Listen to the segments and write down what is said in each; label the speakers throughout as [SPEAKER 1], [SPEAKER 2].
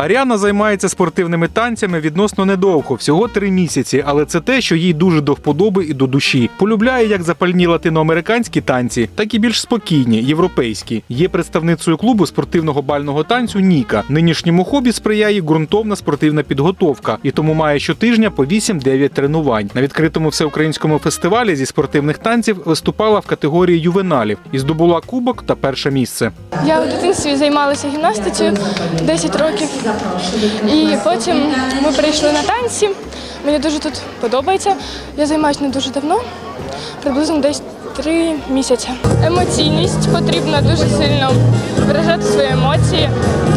[SPEAKER 1] Мар'яна займається спортивними танцями відносно недовго, всього три місяці, але це те, що їй дуже до вподоби і до душі. Полюбляє як запальні латиноамериканські танці, так і більш спокійні, європейські. Є представницею клубу спортивного бального танцю Ніка. Нинішньому хобі сприяє ґрунтовна спортивна підготовка, і тому має щотижня по 8-9 тренувань. На відкритому всеукраїнському фестивалі зі спортивних танців виступала в категорії ювеналів і здобула кубок та перше місце.
[SPEAKER 2] Я у дитинстві займалася гімнастикою 10 років. І потім ми прийшли на танці. Мені дуже тут подобається. Я займаюся не дуже давно, приблизно десь три місяці. Емоційність потрібно дуже сильно виражати свої емоції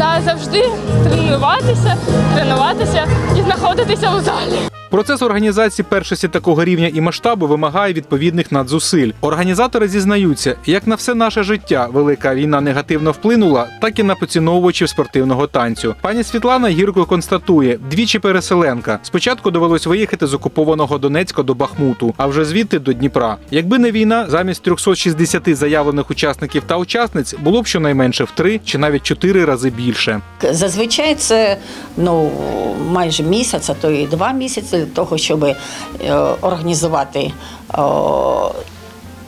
[SPEAKER 2] та завжди тренуватися, тренуватися і знаходитися у залі.
[SPEAKER 1] Процес організації першості такого рівня і масштабу вимагає відповідних надзусиль. Організатори зізнаються, як на все наше життя велика війна негативно вплинула, так і на поціновувачів спортивного танцю. Пані Світлана гірко констатує, двічі переселенка. Спочатку довелось виїхати з окупованого Донецька до Бахмуту, а вже звідти до Дніпра. Якби не війна, замість 360 заявлених учасників та учасниць було б щонайменше в три чи навіть чотири рази більше.
[SPEAKER 3] Зазвичай це ну, майже місяць, а то і два місяці для того, щоб е, організувати е,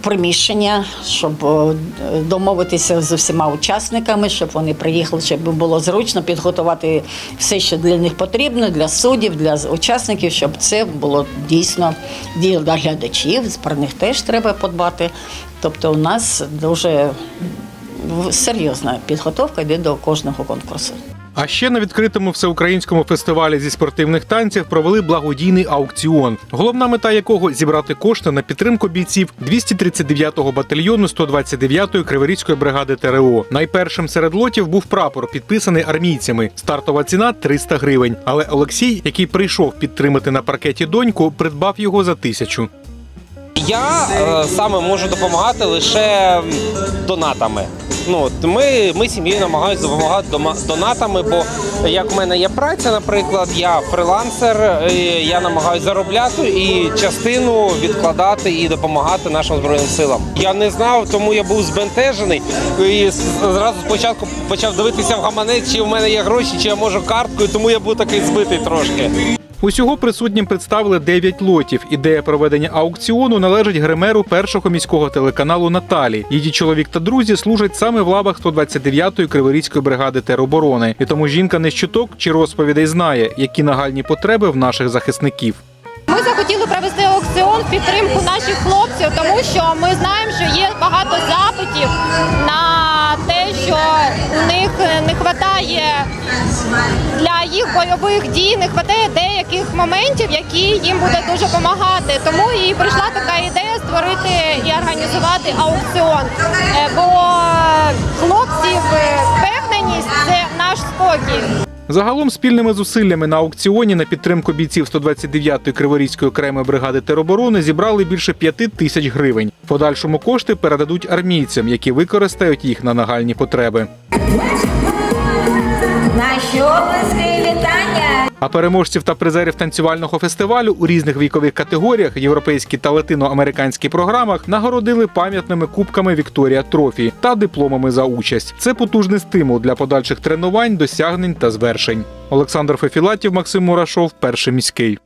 [SPEAKER 3] приміщення, щоб е, домовитися з усіма учасниками, щоб вони приїхали, щоб було зручно підготувати все, що для них потрібно, для суддів, для учасників, щоб це було дійсно діло для глядачів. Про них теж треба подбати. Тобто, у нас дуже серйозна підготовка йде до кожного конкурсу.
[SPEAKER 1] А ще на відкритому всеукраїнському фестивалі зі спортивних танців провели благодійний аукціон, головна мета якого зібрати кошти на підтримку бійців 239-го батальйону 129-ї Криворізької бригади ТРО. Найпершим серед лотів був прапор, підписаний армійцями. Стартова ціна 300 гривень. Але Олексій, який прийшов підтримати на паркеті доньку, придбав його за тисячу.
[SPEAKER 4] Я е, саме можу допомагати лише донатами. Ну, от ми, ми сім'єю намагаємося допомагати донатами, бо як в мене є праця, наприклад, я фрилансер, е, я намагаюся заробляти і частину відкладати і допомагати нашим збройним силам. Я не знав, тому я був збентежений і зразу спочатку почав дивитися в гаманець, чи в мене є гроші, чи я можу карткою, тому я був такий збитий трошки.
[SPEAKER 1] Усього присутнім представили 9 лотів. Ідея проведення аукціону належить гримеру першого міського телеканалу Наталі. Її чоловік та друзі служать саме в лавах 129-ї Криворізької бригади тероборони. І тому жінка не з чуток чи розповідей знає, які нагальні потреби в наших захисників.
[SPEAKER 5] Ми захотіли провести аукціон в підтримку наших хлопців, тому що ми знаємо, що є багато запитів на те, що них не вистачає для їх бойових дій, не вистачає деяких моментів, які їм будуть дуже допомагати. Тому і прийшла така ідея створити і організувати аукціон. Е, Бо хлопців впевненість це наш спокій.
[SPEAKER 1] Загалом спільними зусиллями на аукціоні на підтримку бійців 129-ї Криворізької окремої бригади тероборони зібрали більше 5 тисяч гривень. Подальшому кошти передадуть армійцям, які використають їх на нагальні потреби.
[SPEAKER 6] Наші обласки вітання!
[SPEAKER 1] А переможців та призерів танцювального фестивалю у різних вікових категоріях, європейській та латиноамериканській програмах нагородили пам'ятними кубками Вікторія Трофі та дипломами за участь. Це потужний стимул для подальших тренувань, досягнень та звершень. Олександр Фефілатів, Максим Мурашов, перший міський.